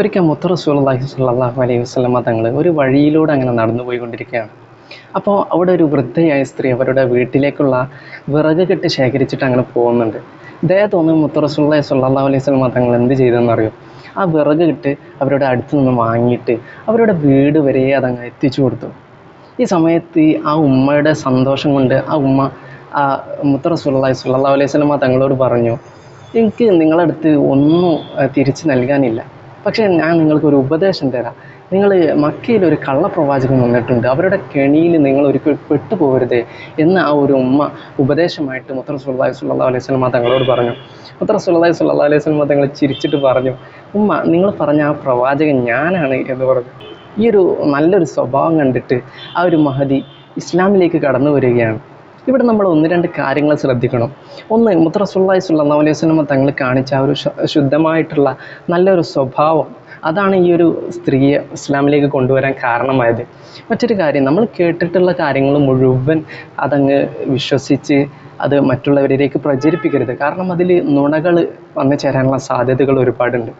ഒരിക്കൽ മുത്ത് റസൂലുള്ളാഹി സ്വല്ലല്ലാഹു അലൈഹി വസ്ലമ തങ്ങൾ ഒരു വഴിയിലൂടെ അങ്ങനെ നടന്നു പോയിക്കൊണ്ടിരിക്കുകയാണ്. അപ്പോൾ അവിടെ ഒരു വൃദ്ധയായ സ്ത്രീ അവരുടെ വീട്ടിലേക്കുള്ള വിറക് കെട്ട് ശേഖരിച്ചിട്ട് അങ്ങനെ പോകുന്നുണ്ട്. ദയ തോന്നുന്നു മുത്ത് റസൂലുള്ളാഹി സ്വല്ലല്ലാഹു അലൈഹി വസല്ലമ തങ്ങൾ എന്ത് ചെയ്തെന്നറിയോ ആ വിറക് കെട്ട് അവരുടെ അടുത്ത് നിന്ന് വാങ്ങിയിട്ട് അവരുടെ വീട് വരെ അതങ്ങ് എത്തിച്ചു കൊടുത്തു. ഈ സമയത്ത് ആ ഉമ്മയുടെ സന്തോഷം കൊണ്ട് ആ ഉമ്മ ആ മുത്ത സ്വല്ലല്ലാഹു അലൈഹി വസല്ലമ തങ്ങളോട് പറഞ്ഞു എനിക്ക് നിങ്ങളടുത്ത് ഒന്നും തിരിച്ചു നൽകാനില്ല. പക്ഷേ ഞാൻ നിങ്ങൾക്ക് ഒരു ഉപദേശം തരാം. നിങ്ങൾ മക്കയിൽ ഒരു കള്ളപ്രവാചകൻ വന്നിട്ടുണ്ട്. അവരുടെ കെണിയിൽ നിങ്ങൾ ഒരിക്കൽ പെട്ടുപോകരുത് എന്ന് ആ ഒരു ഉമ്മ ഉപദേശമായിട്ട് മുത്തറ സുല്ലാഹി സുല്ലാ അലൈഹി സ്വലമ തങ്ങളോട് പറഞ്ഞു. മുത്തറ സുല്ലാഹി സുല്ലാ അലൈഹി സ്വലമ തങ്ങൾ ചിരിച്ചിട്ട് പറഞ്ഞു ഉമ്മ നിങ്ങൾ പറഞ്ഞ ആ പ്രവാചകൻ ഞാനാണ് എന്ന് പറഞ്ഞു. ഈ ഒരു നല്ലൊരു സ്വഭാവം കണ്ടിട്ട് ആ ഒരു മഹതി ഇസ്ലാമിലേക്ക് കടന്നു വരികയാണ്. ഇവിടെ നമ്മൾ ഒന്ന് രണ്ട് കാര്യങ്ങൾ ശ്രദ്ധിക്കണം. ഒന്ന് മുത്തറസുല്ലാഹി സുല്ലാ അലൈഹി സ്വലമ തങ്ങൾ കാണിച്ച ആ ഒരു ശുദ്ധമായിട്ടുള്ള നല്ലൊരു സ്വഭാവം. അതാണ് ഈ ഒരു സ്ത്രീയെ ഇസ്ലാമിലേക്ക് കൊണ്ടുവരാൻ കാരണമായത്. മറ്റൊരു കാര്യം നമ്മൾ കേട്ടിട്ടുള്ള കാര്യങ്ങൾ മുഴുവൻ അതങ്ങ് വിശ്വസിച്ച് അത് മറ്റുള്ളവരിലേക്ക് പ്രചരിപ്പിക്കരുത്. കാരണം അതിൽ നുണകൾ വന്നു ചേരാനുള്ള സാധ്യതകൾ ഒരുപാടുണ്ട്.